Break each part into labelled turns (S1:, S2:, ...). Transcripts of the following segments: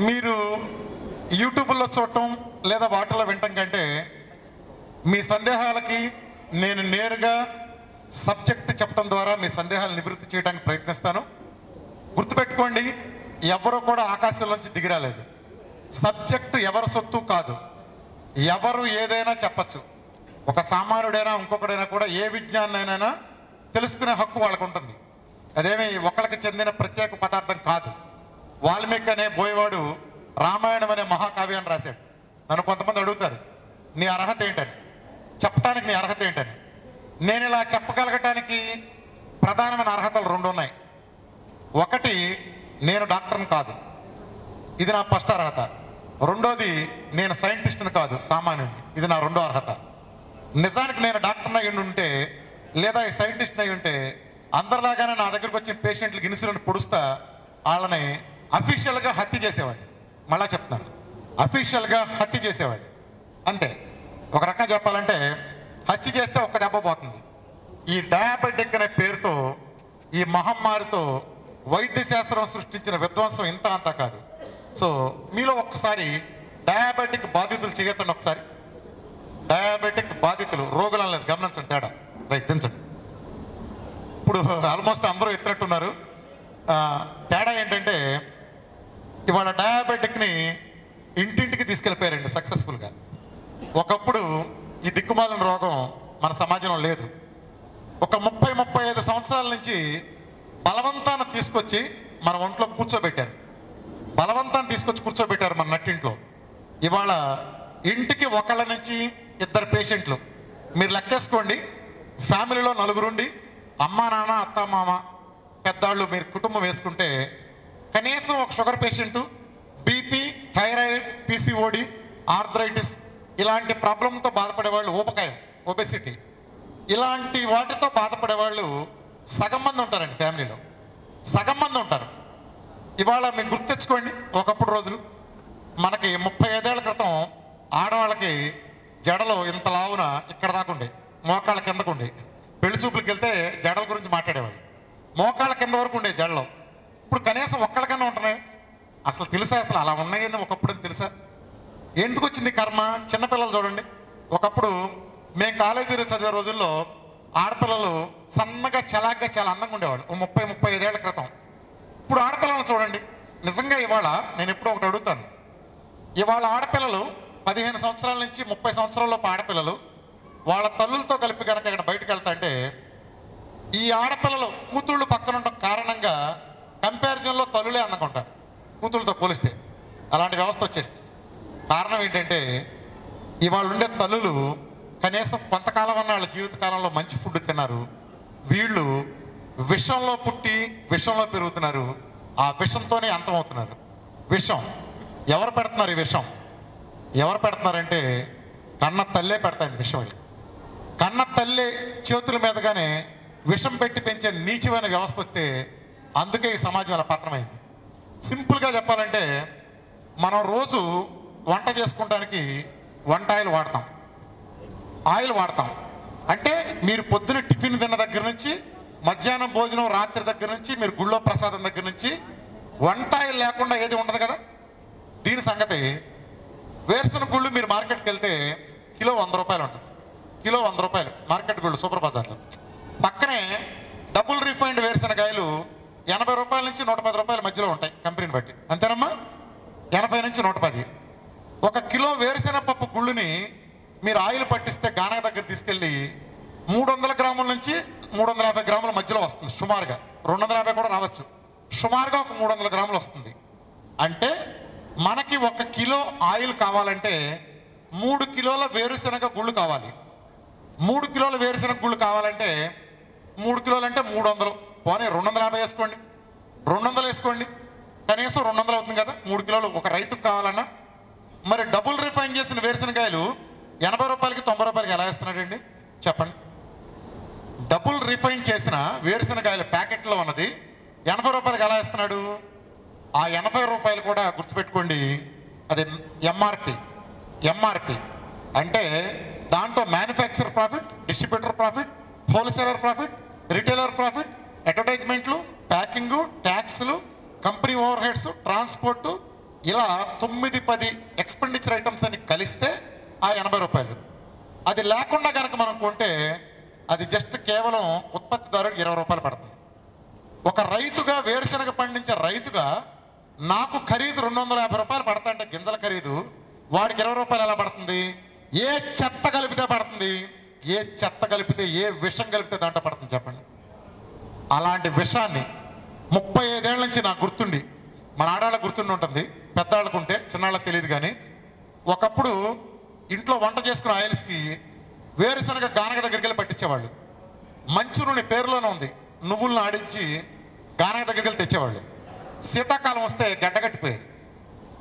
S1: మీరు యూట్యూబ్లో చూడటం లేదా వాటిలో వినటం కంటే మీ సందేహాలకి నేను నేరుగా సబ్జెక్ట్ చెప్పడం ద్వారా మీ సందేహాలు నివృత్తి చేయడానికి ప్రయత్నిస్తాను. గుర్తుపెట్టుకోండి ఎవరు కూడా ఆకాశంలోంచి దిగిరాలేదు సబ్జెక్టు ఎవరి సొత్తు కాదు. ఎవరు ఏదైనా చెప్పచ్చు. ఒక సామాన్యుడైనా ఇంకొకడైనా కూడా ఏ విజ్ఞానైనా తెలుసుకునే హక్కు వాళ్ళకు ఉంటుంది అదేమి ఒకళ్ళకి చెందిన ప్రత్యేక పదార్థం కాదు. వాల్మీకి అనే బోయవాడు రామాయణం అనే మహాకావ్యాన్ని రాశాడు. నన్ను కొంతమంది అడుగుతారు నీ అర్హత ఏంటని? చెప్పడానికి నీ అర్హత ఏంటని? నేను ఇలా చెప్పగలగటానికి ప్రధానమైన అర్హతలు రెండు ఉన్నాయి. ఒకటి నేను డాక్టర్ని కాదు. ఇది నా ఫస్ట్ అర్హత. రెండోది నేను సైంటిస్ట్ని కాదు సామాన్యుడిని. ఇది నా రెండో అర్హత. నిజానికి నేను డాక్టర్ని అయ్యి ఉంటే లేదా సైంటిస్ట్ని అయ్యి ఉంటే అందరిలాగానే నా దగ్గరకు వచ్చిన పేషెంట్లకు ఇన్సులిన్ పొడుస్తా వాళ్ళని అఫీషియల్గా హత్య చేసేవాడిని. మళ్ళా చెప్తాను. అఫీషియల్గా హత్య చేసేవాడిని. అంతే. ఒక రకంగా చెప్పాలంటే హత్య చేస్తే ఒక్క దెబ్బ పోతుంది. ఈ డయాబెటిక్ అనే పేరుతో ఈ మహమ్మారితో వైద్య శాస్త్రం సృష్టించిన విధ్వంసం ఇంత అంతా కాదు. సో మీలో ఒక్కసారి డయాబెటిక్ బాధితులు చేయతండి ఒకసారి. డయాబెటిక్ బాధితులు రోగులు అనలేదు గమనించండి తేడా. రైట్ దించండి. ఇప్పుడు ఆల్మోస్ట్ అందరూ ఎత్తినట్టున్నారు. తేడా ఏంటంటే ఇవాళ డయాబెటిక్ని ఇంటింటికి తీసుకెళ్ళిపోయారండి సక్సెస్ఫుల్గా. ఒకప్పుడు ఈ దిక్కుమాలిన రోగం మన సమాజంలో లేదు. ఒక ముప్పై ముప్పై ఐదు సంవత్సరాల నుంచి బలవంతాన తీసుకొచ్చి మన ఒంట్లో కూర్చోబెట్టారు. బలవంతాన్ని తీసుకొచ్చి కూర్చోబెట్టారు మన నట్టింట్లో. ఇవాళ ఇంటికి ఒకళ్ళ నుంచి ఇద్దరు పేషెంట్లు. మీరు లెక్కేసుకోండి. ఫ్యామిలీలో నలుగురుండి అమ్మ నాన్న అత్త మామ పెద్దాళ్ళు మీరు కుటుంబం వేసుకుంటే కనీసం ఒక sugar patient BP thyroid PCOD arthritis ఇలాంటి ప్రాబ్లంతో బాధపడే వాళ్ళు ఊపకాయం ఒబెసిటీ. ఇలాంటి వాటితో బాధపడే వాళ్ళు సగం మంది ఉంటారండి ఫ్యామిలీలో. సగం మంది ఉంటారు. ఇవాళ మీరు గుర్తు తెచ్చుకోండి ఒకప్పుడు రోజులు మనకి ముప్పై ఐదేళ్ళ క్రితం ఆడవాళ్ళకి జడలు ఇంత లావున ఇక్కడ దాకా ఉండే మోకాళ్ళ కిందకు ఉండే. పెళ్ళి చూపులకు వెళ్తే జడల గురించి మాట్లాడేవాళ్ళు. మోకాళ్ళ కింద వరకు ఉండే జడలు. ఇప్పుడు కనీసం ఒక్కడికన్నా ఉంటున్నాయి అసలు తెలుసా అసలు అలా ఉన్నాయని ఒకప్పుడు తెలుసా? ఎందుకు వచ్చింది కర్మ? చిన్నపిల్లలు చూడండి. ఒకప్పుడు మేము కాలేజీలో చదివే రోజుల్లో ఆడపిల్లలు సన్నగా చలాగ్గా చాలా అందంగా ఉండేవాళ్ళు. ఓ ముప్పై ముప్పై ఐదేళ్ళ క్రితం. ఇప్పుడు ఆడపిల్లలను చూడండి. నిజంగా ఇవాళ నేను ఎప్పుడో ఒకటి అడుగుతాను. ఇవాళ ఆడపిల్లలు పదిహేను సంవత్సరాల నుంచి ముప్పై సంవత్సరాలలోపు ఆడపిల్లలు వాళ్ళ తల్లులతో కలిపి కనుక ఇక్కడ బయటకు వెళ్తాంటే ఈ ఆడపిల్లలు కూతుళ్ళు పక్కన ఉండడం కారణంగా కంపారిజన్లో తల్లులే అందంగా ఉంటారు కూతుళ్ళతో పోలిస్తే అలాంటి వ్యవస్థ వచ్చేస్తుంది కారణం ఏంటంటే ఇవాళ ఉండే తల్లులు కనీసం కొంతకాలం అన్న వాళ్ళ జీవితకాలంలో మంచి ఫుడ్ తిన్నారు. వీళ్ళు విషంలో పుట్టి విషంలో పెరుగుతున్నారు. ఆ విషంతోనే అంతమవుతున్నారు. విషం. ఎవరు పెడుతున్నారు ఈ విషం? ఎవరు పెడుతున్నారంటే కన్న తల్లే పెడతాయి విషం ఇది కన్న తల్లి చేతుల మీదగానే విషం పెట్టి పెంచే నీచమైన వ్యవస్థ వస్తే అందుకే ఈ సమాజం అలా పతనమైంది. సింపుల్గా చెప్పాలంటే మనం రోజు వంట చేసుకోవడానికి వంట ఆయిల్ వాడతాం. ఆయిల్ వాడతాం. అంటే మీరు పొద్దున టిఫిన్ తిన్న దగ్గర నుంచి మధ్యాహ్నం భోజనం రాత్రి దగ్గర నుంచి మీరు గుళ్ళో ప్రసాదం దగ్గర నుంచి వంట ఆయిల్ లేకుండా ఏది ఉండదు కదా? దీని సంగతి వేరుశనగ గుళ్ళు మీరు మార్కెట్కి వెళ్తే కిలో వంద రూపాయలు ఉంటుంది. కిలో వంద రూపాయలు మార్కెట్ గుళ్ళు సూపర్ బజార్లో. పక్కనే డబుల్ రిఫైన్డ్ వేరుశనగాయలు ఎనభై రూపాయల నుంచి నూట పది రూపాయల మధ్యలో ఉంటాయి కంపెనీని బట్టి. అంతేనమ్మా? ఎనభై నుంచి నూట పది. ఒక కిలో వేరుశెనగ పప్పు గుళ్ళుని మీరు ఆయిల్ పట్టిస్తే గానక దగ్గర తీసుకెళ్ళి మూడు వందల గ్రాముల నుంచి మూడు వందల యాభై గ్రాముల మధ్యలో వస్తుంది సుమారుగా. రెండు వందల యాభై కూడా రావచ్చు. సుమారుగా ఒక మూడు వందల గ్రాములు వస్తుంది. అంటే మనకి ఒక కిలో ఆయిల్ కావాలంటే మూడు కిలోల వేరుశెనగ గుళ్ళు కావాలి. మూడు కిలోల వేరుశెనగ గుళ్ళు కావాలంటే మూడు కిలోలు అంటే మూడు వందలు పోనీ రెండు వందల యాభై వేసుకోండి. రెండు వందలు వేసుకోండి. కనీసం రెండు వందలు అవుతుంది కదా. మూడు కిలోలు ఒక రైతుకు కావాలన్నా. మరి డబుల్ రిఫైన్ చేసిన వేరుశనకాయలు ఎనభై రూపాయలకి తొంభై రూపాయలకి ఎలా వేస్తున్నాడండి? చెప్పండి. డబుల్ రిఫైన్ చేసిన వేరుశనకాయల ప్యాకెట్లో ఉన్నది ఎనభై రూపాయలకి ఎలా ఇస్తున్నాడు ఆ ఎనభై రూపాయలు కూడా గుర్తుపెట్టుకోండి. అది ఎంఆర్పి ఎంఆర్పి అంటే దాంట్లో manufacture profit distributor profit wholesaler profit retailer profit అడ్వర్టైజ్మెంట్లు ప్యాకింగ్ ట్యాక్స్లు కంపెనీ ఓవర్ హెడ్స్ ట్రాన్స్పోర్టు ఇలా తొమ్మిది పది ఎక్స్పెండిచర్ ఐటమ్స్ అని కలిస్తే ఆ ఎనభై రూపాయలు. అది లేకుండా కనుక మనం కొంటే అది జస్ట్ కేవలం ఉత్పత్తిదారుడికి ఇరవై రూపాయలు పడుతుంది. ఒక రైతుగా వేరుశనగ పండించే రైతుగా నాకు ఖరీదు రెండు వందల యాభై రూపాయలు పడతా అంటే గింజల ఖరీదు వాడికి ఇరవై రూపాయలు ఎలా పడుతుంది? ఏ చెత్త కలిపితే పడుతుంది? ఏ చెత్త కలిపితే ఏ విషం కలిపితే దాంట్లో పడుతుంది చెప్పండి. అలాంటి విషాన్ని ముప్పై ఐదేళ్ళ నుంచి నాకు గుర్తుండి. మన ఆడవాళ్ళకి గుర్తుండి ఉంటుంది. పెద్దవాళ్ళకు ఉంటే చిన్నాళ్ళకి తెలియదు కానీ ఒకప్పుడు ఇంట్లో వంట చేసుకున్న ఆయిల్స్కి వేరుశనగ గానక దగ్గరికి వెళ్ళి పట్టించేవాళ్ళు. మంచు నూనె పేరులోనే ఉంది. నువ్వులను ఆడించి గానక దగ్గరికి వెళ్ళి తెచ్చేవాళ్ళు. శీతాకాలం వస్తే గడ్డగట్టిపోయేది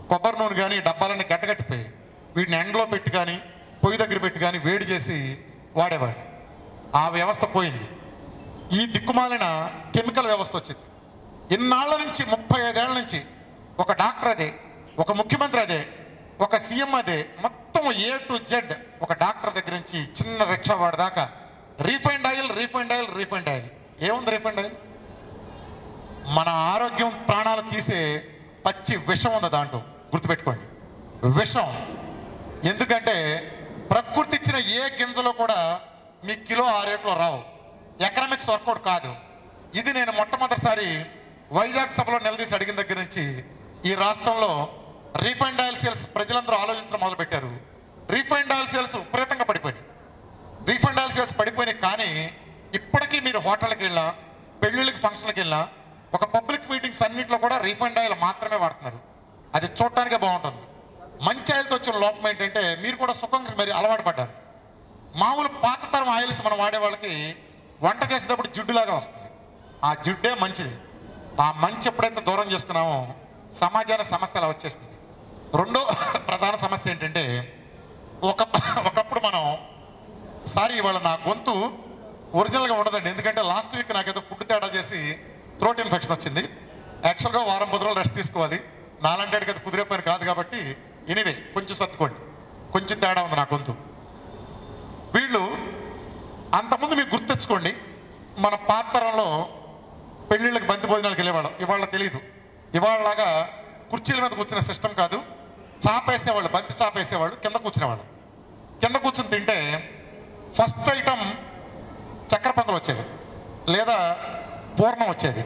S1: కొబ్బరి నూనె కానీ డబ్బాలన్నీ గడ్డగట్టిపోయాయి వీటిని ఎండలో పెట్టి కానీ పొయ్యి దగ్గర పెట్టి కానీ వేడి చేసి వాడేవాడు ఆ వ్యవస్థ పోయింది. ఈ దిక్కుమాలిన కెమికల్ వ్యవస్థ వచ్చింది. ఇన్నాళ్ళ నుంచి ముప్పై ఐదేళ్ళ నుంచి ఒక డాక్టర్ అదే ఒక ముఖ్యమంత్రి అదే ఒక సీఎం అదే మొత్తం ఏ టు జెడ్ ఒక డాక్టర్ దగ్గర నుంచి చిన్న రిక్షావాడి దాకా refined oil refined oil refined oil. ఏముంది రీఫైండ్ ఆయిల్? మన ఆరోగ్యం ప్రాణాలు తీసే పచ్చి విషం ఉంది దాంట్లో. గుర్తుపెట్టుకోండి. విషం. ఎందుకంటే ప్రకృతి ఇచ్చిన ఏ గింజలో కూడా మీ కిలో ఆ రేట్లో రావు. ఎకనామిక్స్ వర్కౌట్ కాదు. ఇది నేను మొట్టమొదటిసారి వైజాగ్ సభలో నిలదీసి అడిగిన దగ్గర నుంచి ఈ రాష్ట్రంలో రీఫైండ్ ఆయిల్ సేల్స్ ప్రజలందరూ ఆలోచించడం మొదలుపెట్టారు. రీఫైండ్ ఆయిల్ సేల్స్ విపరీతంగా పడిపోయింది రీఫండ్ ఆయిల్ సేల్స్ పడిపోయినాయి కానీ ఇప్పటికీ మీరు హోటల్కి వెళ్ళా పెళ్ళిళ్ళకి ఫంక్షన్కి వెళ్ళా ఒక పబ్లిక్ మీటింగ్స్ అన్నింటిలో కూడా రీఫండ్ ఆయిల్ మాత్రమే వాడుతున్నారు. అది చూడటానికే బాగుంటుంది. మంచి ఆయిల్తో వచ్చిన లోపం ఏంటంటే మీరు కూడా సుఖంగా మరి అలవాటు పడ్డారు. మామూలు పాత తరం ఆయిల్స్ మనం వాడే వాళ్ళకి వంట చేసేటప్పుడు జిడ్డులాగా వస్తుంది. ఆ జిడ్డే మంచిది. ఆ మంచి ఎప్పుడైతే దూరం చేస్తున్నామో సమాజానికి సమస్య అలా వచ్చేస్తుంది. రెండో ప్రధాన సమస్య ఏంటంటే ఒక ఒకప్పుడు మనం సారీ ఇవాళ నా గొంతు ఒరిజినల్గా ఉండదండి. ఎందుకంటే లాస్ట్ వీక్ నాకేదో ఫుడ్ తేడా చేసి థ్రోట్ ఇన్ఫెక్షన్ వచ్చింది. యాక్చువల్గా వారం పది రోజులు రెస్ట్ తీసుకోవాలి. నాలంటే అది కుదిరే పని కాదు కాబట్టి ఎనీవే కొంచెం సర్దుకోండి. కొంచెం తేడా ఉంది నా గొంతు. వీళ్ళు అంతకుముందు మీకు గుర్తెచ్చుకోండి మన పాతరంలో పెళ్ళిళ్ళకి బంతి భోజనాలకు వెళ్ళేవాళ్ళం. ఇవాళ తెలియదు ఇవాళలాగా కుర్చీల మీద కూర్చునే సిస్టమ్ కాదు. చాపేసేవాళ్ళు బంతి చాపేసేవాళ్ళు కింద కూర్చునేవాళ్ళు. కింద కూర్చుని తింటే ఫస్ట్ ఐటమ్ చక్కెర పొంగలు వచ్చేది. లేదా పూర్ణం వచ్చేది.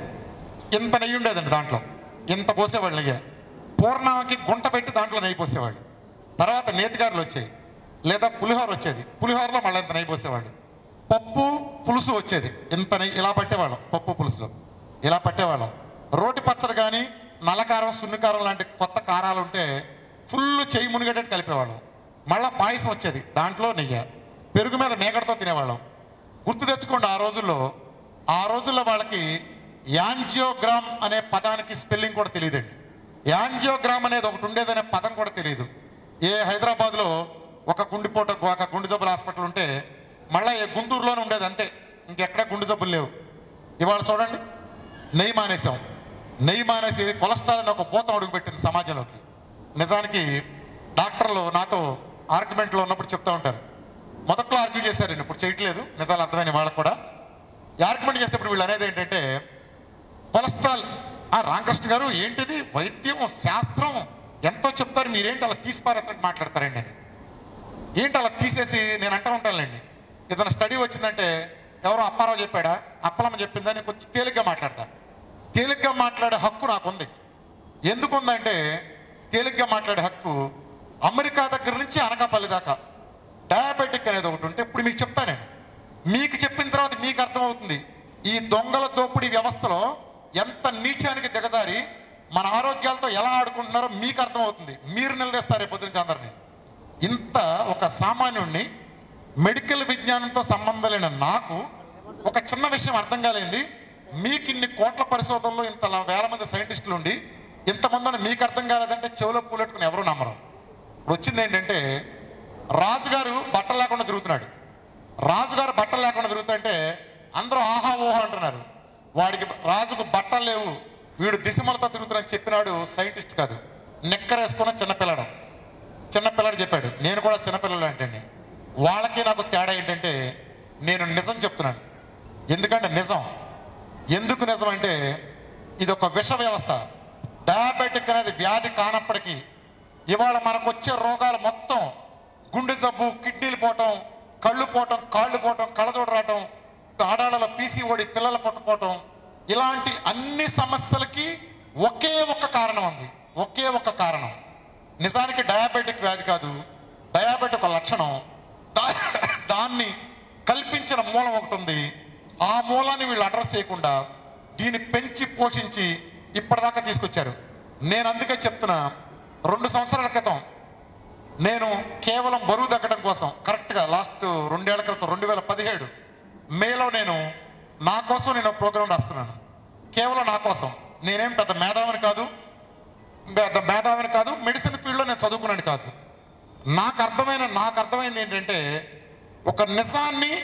S1: ఇంత నెయ్యి ఉండేదండి దాంట్లో. ఇంత పోసేవాళ్ళు నెయ్యి. పూర్ణానికి గుంట పెట్టి దాంట్లో నెయ్యి పోసేవాళ్ళు. తర్వాత నేతిగారులు వచ్చాయి. లేదా పులిహోర వచ్చేది. పులిహోరలో మళ్ళీ ఇంత నెయ్యి పోసేవాళ్ళు. పప్పు పులుసు వచ్చేది. ఇంత ఇలా పట్టేవాళ్ళం? పప్పు పులుసులో. ఇలా పట్టేవాళ్ళం? రోటి పచ్చడి కానీ నల్లకారం సున్నికారం లాంటి కొత్త కారాలు ఉంటే ఫుల్ చెయ్యి మునిగేటట్టు కలిపేవాళ్ళం. మళ్ళీ పాయసం వచ్చేది. దాంట్లో నెయ్యి. పెరుగు మీద మేకడతో తినేవాళ్ళం. గుర్తు తెచ్చుకోండి ఆ రోజుల్లో. ఆ రోజుల్లో వాళ్ళకి యాంజియోగ్రామ్ అనే పదానికి స్పెల్లింగ్ కూడా తెలియదండి. యాంజియోగ్రామ్ అనేది ఒకటి ఉండేదనే పదం కూడా తెలియదు. ఏ హైదరాబాద్లో ఒక గుండెపోట ఒక గుండె జబ్బుల హాస్పిటల్ ఉంటే మళ్ళీ గుంటూరులోనే ఉండేది అంతే. ఇంకెక్కడ గుండె జబ్బులు లేవు. ఇవాళ చూడండి నెయ్యి మానేసాం నెయ్యి మానేసి కొలెస్ట్రాల్ అని ఒక పూతం అడుగుపెట్టింది సమాజంలోకి. నిజానికి డాక్టర్లు నాతో ఆర్గ్యుమెంట్లో ఉన్నప్పుడు చెప్తూ ఉంటారు. మొదట్లో ఆర్గ్యూ చేశారండి ఇప్పుడు చేయట్లేదు. నిజాలు అర్థమైన వాళ్ళకు కూడా. ఈ ఆర్గ్యుమెంట్ చేసేటప్పుడు వీళ్ళు అనేది ఏంటంటే కొలెస్ట్రాల్ ఆ రామకృష్ణ గారు ఏంటిది? వైద్యం శాస్త్రం ఎంతో చెప్తారు. మీరేంటి అలా తీసి పారేసినట్టు మాట్లాడతారండి అని. ఏంటి అలా తీసేసి నేను అంటూ ఉంటానులేండి. వచ్చిందంటే ఎవరో అప్పారావు చెప్పాడా? అప్పలమ్మ చెప్పిందని కొంచెం తేలిగ్గా మాట్లాడతా. తేలిగ్గా మాట్లాడే హక్కు నాకుంది. ఎందుకు ఉందంటే తేలిగ్గా మాట్లాడే హక్కు అమెరికా దగ్గర నుంచి అనకాపల్లి దాకా. డయాబెటిక్ అనేది ఒకటి ఉంటే ఇప్పుడు మీకు చెప్తా నేను. మీకు చెప్పిన తర్వాత మీకు అర్థమవుతుంది. ఈ దొంగల దోపిడీ వ్యవస్థలో ఎంత నీచానికి దిగజారి మన ఆరోగ్యాలతో ఎలా ఆడుకుంటున్నారో మీకు అర్థమవుతుంది. మీరు నిలదీస్తారు రేపు పొద్దున అందరినీ. ఇంత ఒక సామాన్యుణ్ణి మెడికల్ విజ్ఞానంతో సంబంధం లేని నాకు ఒక చిన్న విషయం అర్థం కాలేంది. మీకు ఇన్ని కోట్ల పరిశోధనలు ఇంత వేల మంది సైంటిస్టులు ఉండి ఇంతమందిని మీకు అర్థం కాలేదంటే చెవులో పూలెట్టుకుని ఎవరు నమ్మరు. ఇప్పుడు వచ్చింది ఏంటంటే రాజుగారు బట్టలు లేకుండా తిరుగుతున్నాడు. రాజుగారు బట్టలు లేకుండా తిరుగుతుంటే అందరూ ఆహా ఓహో అంటున్నారు. వాడికి రాజుకు బట్టలు లేవు. వీడు దిశమలతో తిరుగుతున్నాడు చెప్పినాడు సైంటిస్ట్ కాదు. నిక్కరేసుకున్న చిన్నపిల్లడు. చిన్నపిల్లడు చెప్పాడు. నేను కూడా చిన్నపిల్లలు అంటే వాళ్ళకి నాకు తేడా ఏంటంటే నేను నిజం చెప్తున్నాను. ఎందుకంటే నిజం. ఎందుకు నిజం అంటే ఇది ఒక విష వ్యవస్థ. డయాబెటిక్ అనేది వ్యాధి కానప్పటికీ ఇవాళ మనకు వచ్చే రోగాలు మొత్తం గుండె జబ్బు కిడ్నీలు పోవటం కళ్ళు పోవటం కాళ్ళు పోవటం కళ్ళజోడు రావటం ఆడాళ్ళలో పీసీఓడి పిల్లలు పట్టుకోవటం ఇలాంటి అన్ని సమస్యలకి ఒకే ఒక్క కారణం ఉంది. ఒకే ఒక్క కారణం. నిజానికి డయాబెటిక్ వ్యాధి కాదు. డయాబెటిక్ ఒక లక్షణం. దాన్ని కల్పించిన మూలం ఒకటి ఉంది. ఆ మూలాన్ని వీళ్ళు అడ్రస్ చేయకుండా దీన్ని పెంచి పోషించి ఇప్పటిదాకా తీసుకొచ్చారు. నేను అందుకే చెప్తున్నా రెండు సంవత్సరాల క్రితం నేను కేవలం బరువు తగ్గడం కోసం కరెక్ట్గా లాస్ట్ రెండేళ్ళ క్రితం రెండు వేల పదిహేడు మేలో నేను నా కోసం నేను ప్రోగ్రాం రాసుకున్నాను. కేవలం నా కోసం. నేనేం పెద్ద మేధావిని కాదు పెద్ద మేధావిని కాదు మెడిసిన్ ఫీల్డ్లో నేను చదువుకున్నాను కాదు. నాకు అర్థమైన నాకు అర్థమైంది ఏంటంటే ఒక నిజాన్ని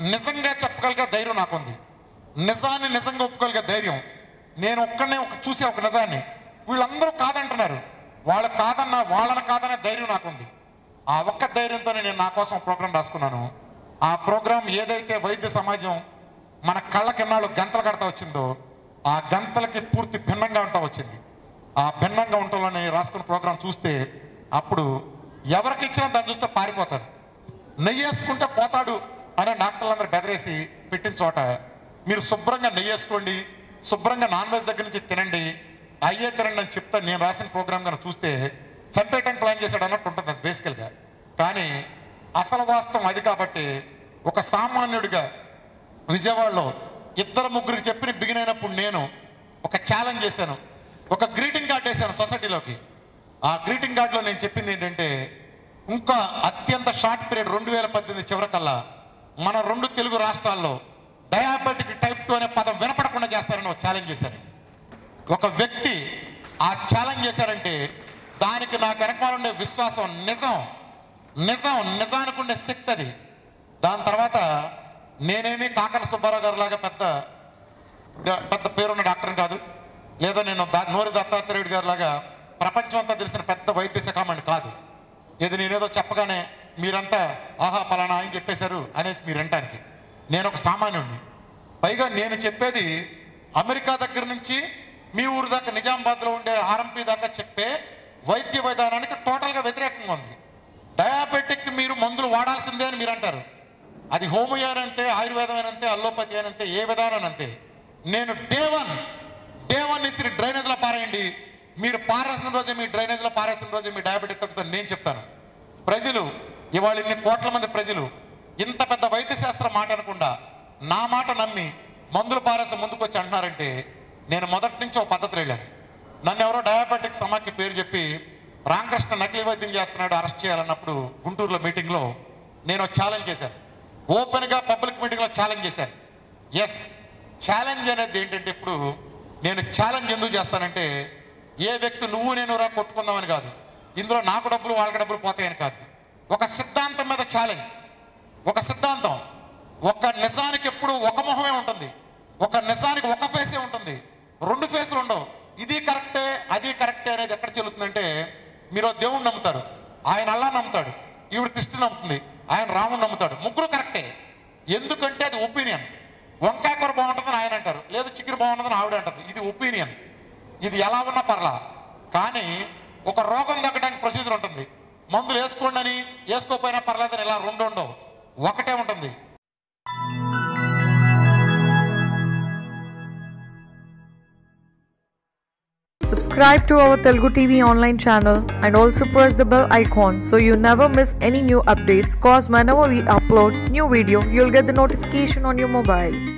S1: నిజంగా చెప్పగలిగే ధైర్యం నాకుంది. నిజాన్ని నిజంగా ఒప్పుకోగలిగే ధైర్యం. నేను ఒక్కడనే ఒక చూసే ఒక నిజాన్ని. వీళ్ళందరూ కాదంటున్నారు. వాళ్ళు కాదన్న వాళ్ళని కాదనే ధైర్యం నాకుంది. ఆ ఒక్క ధైర్యంతోనే నేను నా కోసం ప్రోగ్రాం రాసుకున్నాను. ఆ ప్రోగ్రాం ఏదైతే వైద్య సమాజం మన కళ్ళ కిన్నాళ్ళు గంతలు కడతా వచ్చిందో ఆ గంతలకి పూర్తి భిన్నంగా ఉంటా వచ్చింది. ఆ భిన్నంగా ఉంటుందని రాసుకున్న ప్రోగ్రాం చూస్తే అప్పుడు ఎవరికి ఇచ్చినా దాన్ని చూస్తే పారిపోతారు. నెయ్యి వేసుకుంటే పోతాడు అనే డాక్టర్లందరూ బెదిరేసి పెట్టిన చోట మీరు శుభ్రంగా నెయ్యి వేసుకోండి శుభ్రంగా నాన్ వెజ్ దగ్గర నుంచి తినండి అయ్యే తినండి అని చెప్తా నేను రాసిన ప్రోగ్రామ్ కనుక చూస్తే చంపేయటానికి ప్లాన్ చేశాడు అన్నట్టు ఉంటుంది అది బేసికల్గా. కానీ అసలు వాస్తవం అది కాబట్టి ఒక సామాన్యుడిగా విజయవాడలో ఇద్దరు ముగ్గురికి చెప్పిన బిగిన్ అయినప్పుడు నేను ఒక ఛాలెంజ్ చేశాను. ఒక గ్రీటింగ్ కార్డ్ వేసాను సొసైటీలోకి ఆ గ్రీటింగ్ కార్డులో నేను చెప్పింది ఏంటంటే ఇంకా అత్యంత షార్ట్ పీరియడ్ రెండు వేల పద్దెనిమిది చివరికల్లా మన రెండు తెలుగు రాష్ట్రాల్లో డయాబెటిక్ టైప్ టూ అనే పదం వినపడకుండా చేస్తారని ఒక ఛాలెంజ్ చేశారు. ఒక వ్యక్తి ఆ ఛాలెంజ్ చేశారంటే దానికి నాకు వెనకాల ఉండే విశ్వాసం నిజం నిజం నిజానికి ఉండే శక్తి అది. దాని తర్వాత నేనేమి కాకర సుబ్బారావు గారు లాగా పెద్ద పెద్ద పేరున్న డాక్టర్ని కాదు లేదా నేను నోరి దత్తాత్రేయుడు గారు లాగా ప్రపంచం అంతా తెలిసిన పెద్ద వైద్య శాఖ కాదు. ఇది నేనేదో చెప్పగానే మీరంతా ఆహా పలానా అని చెప్పేశారు అనేసి మీరు అంటానికి నేను ఒక సామాన్యుడిని పైగా నేను చెప్పేది అమెరికా దగ్గర నుంచి మీ ఊరు దాకా నిజామాబాద్లో ఉండే ఆర్ఎంపీ దాకా చెప్పే వైద్య విధానానికి టోటల్గా వ్యతిరేకంగా ఉంది. డయాబెటిక్ మీరు మందులు వాడాల్సిందే అని మీరు అంటారు అది హోమియోనంతే ఆయుర్వేదం అని అంతే అల్లోపతి అని అంతే ఏ విధానం అంతే నేను డేవన్ డేవన్ ఇసిరి డ్రైనేజ్లో పారేయండి. మీరు పారేసిన రోజే మీ డ్రైనేజ్లో పారేసిన రోజే మీ డయాబెటిక్ తగ్గుతుంది నేను చెప్తాను. ప్రజలు ఇవాళ ఇన్ని కోట్ల మంది ప్రజలు ఇంత పెద్ద వైద్య శాస్త్రం మాట అనకుండా నా మాట నమ్మి మందులు పారేసి ముందుకు వచ్చి అంటున్నారంటే నేను మొదటి నుంచి ఒక పద్ధతి వెళ్ళాను. నన్ను ఎవరో డయాబెటిక్ సమాఖ్య పేరు చెప్పి రామకృష్ణ నకిలీ వైద్యం చేస్తున్నాడు అరెస్ట్ చేయాలన్నప్పుడు గుంటూరులో మీటింగ్లో నేను ఛాలెంజ్ చేశాను. ఓపెన్గా పబ్లిక్ మీటింగ్లో ఛాలెంజ్ చేశాను. ఎస్ ఛాలెంజ్ అనేది ఏంటంటే ఇప్పుడు నేను ఛాలెంజ్ ఎందుకు చేస్తానంటే ఏ వ్యక్తి నువ్వు నేను రా కొట్టుకుందామని కాదు. ఇందులో నాకు డబ్బులు వాళ్ళకి డబ్బులు పోతాయని కాదు. ఒక సిద్ధాంతం మీద ఛాలెంజ్ ఒక సిద్ధాంతం. ఒక నిజానికి ఎప్పుడు ఒక మొహమే ఉంటుంది. ఒక నిజానికి ఒక ఫేసే ఉంటుంది. రెండు ఫేసులు ఉండవు. ఇది కరెక్టే అది కరెక్టే అనేది ఎక్కడ చెల్లుతుందంటే మీరు దేవుణ్ణి నమ్ముతారు. ఆయన అల్లా నమ్ముతాడు. ఈవిడ కృష్ణ నమ్ముతుంది. ఆయన రాముడు నమ్ముతాడు. ముగ్గురు కరెక్టే. ఎందుకంటే అది ఒపీనియన్. వంకాయ కూర బాగుంటుందని ఆయన అంటారు. లేదు చికెన్ బాగుంటుందని ఆవిడ అంటారు ఇది ఒపీనియన్. ఇది ఎలా ఉన్నా పర్లా కానీ ఒక రోగం తగ్గడానికి ప్రొసీజర్ ఉంటుంది మందులు వేసుకోండి అని వేసుకోకపోయినా పర్లేదని ఇలా రెండు ఉండవు ఒకటే ఉంటుంది
S2: Subscribe to our Telugu TV online channel and also press the bell icon so you never miss any new updates. Cause whenever we upload new video, you'll get the notification on your mobile.